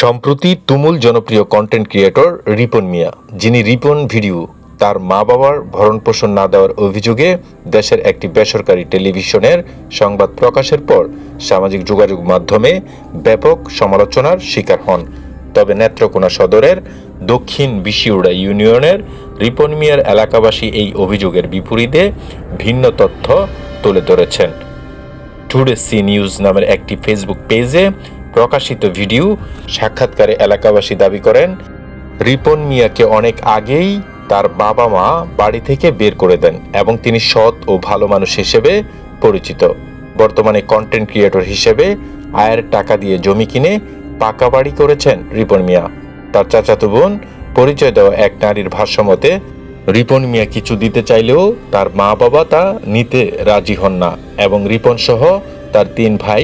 সম্প্রতি তুমুল জনপ্রিয় কন্টেন্ট ক্রিয়েটর রিপন মিয়া, যিনি রিপন ভিডিও তার মা বাবার ভরণ পোষণ না দেওয়ার অভিযোগে দেশের একটি বেসরকারি টেলিভিশনের সংবাদ প্রকাশের পর সামাজিক যোগাযোগ মাধ্যমে ব্যাপক সমালোচনার শিকার হন। তবে নেত্রকোনা সদরের দক্ষিণ বিশিউড়া ইউনিয়নের রিপন মিয়ার এলাকাবাসী এই অভিযোগের বিপরীতে ভিন্ন তথ্য তুলে ধরেছেন। টুডে সি নিউজ নামের একটি ফেসবুক পেজে প্রকাশিত ভিডিও সাক্ষাৎকারে এলাকাবাসী দাবি করেন, রিপন মিয়াকে অনেক আগেই তার বাবা মা বাড়ি থেকে বের করে দেন এবং তিনি সৎ ও ভালো মানুষ হিসেবে পরিচিত। বর্তমানে কন্টেন্ট ক্রিয়েটর হিসেবে আয়ের টাকা দিয়ে জমি কিনে পাকা বাড়ি করেছেন রিপন মিয়া। তার চাচাতো বোন পরিচয় দেওয়া এক নারীর ভাষ্যমতে, রিপন মিয়া কিছু দিতে চাইলেও তার মা বাবা তা নিতে রাজি হন না এবং রিপন সহ তার তিন ভাই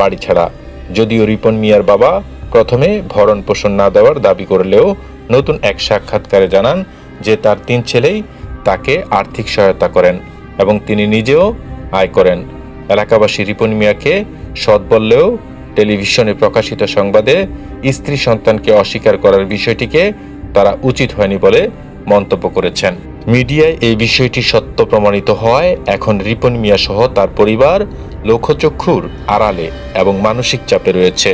বাড়ি ছাড়া। যদিও রিপন মিয়ার বাবা প্রথমে ভরণ পোষণ না দেওয়ার দাবি করলেও নতুন এক সাক্ষাৎকারে জানান যে তার তিন ছেলেই তাকে আর্থিক সহায়তা করেন এবং তিনি নিজেও আয় করেন। এলাকাবাসী রিপন মিয়াকে সৎ বললেও টেলিভিশনে প্রকাশিত সংবাদে স্ত্রী সন্তানকে অস্বীকার করার বিষয়টিকে তারা উচিত হয়নি বলে মন্তব্য করেছেন। মিডিয়ায় এই বিষয়টি সত্য প্রমাণিত হওয়ায় এখন রিপন মিয়া সহ তার পরিবার লক্ষ্যচক্ষুর আড়ালে এবং মানসিক চাপে রয়েছে।